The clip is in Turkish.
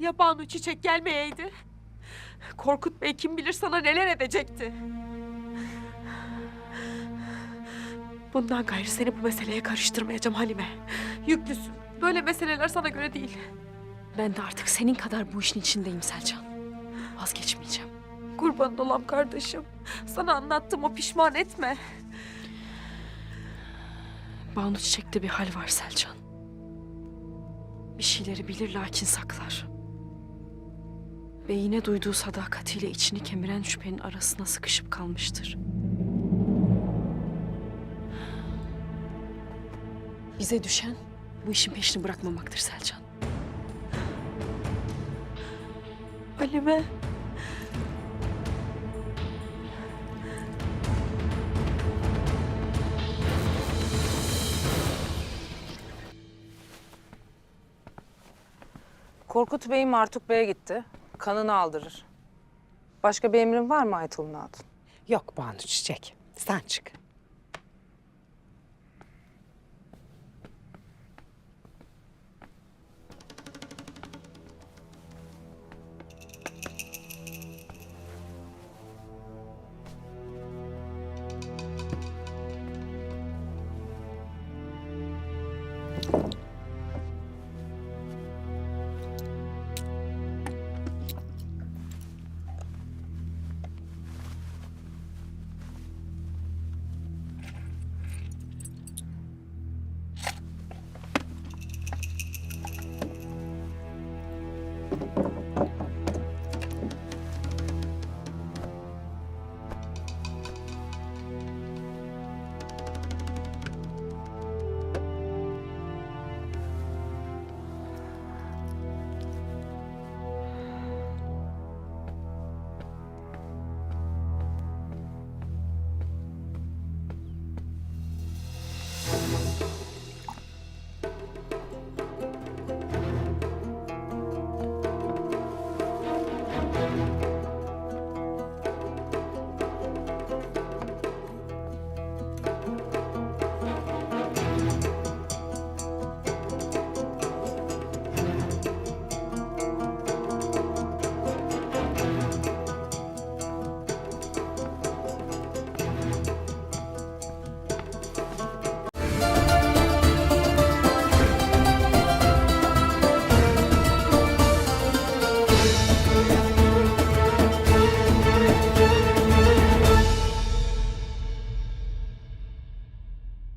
Ya Banu Çiçek gelmeyeydi? Korkut Bey kim bilir sana neler edecekti. Bundan gayrı seni bu meseleye karıştırmayacağım Halime. Yüklüsün. Böyle meseleler sana göre değil. Ben de artık senin kadar bu işin içindeyim Selcan. Vazgeçmeyeceğim. Kurban olam kardeşim. Sana anlattım o pişman etme. Banu Çiçek'te bir hal var Selcan. Bir şeyleri bilir lakin saklar. Beyine duyduğu sadakatiyle içini kemiren şüphenin arasına sıkışıp kalmıştır. Bize düşen bu işin peşini bırakmamaktır Selcan. Halime. Korkut Bey'im Artuk Bey'e gitti kanını aldırır. Başka bir emrin var mı Aytulun Hatun? Yok Banu Çiçek. Sen çık.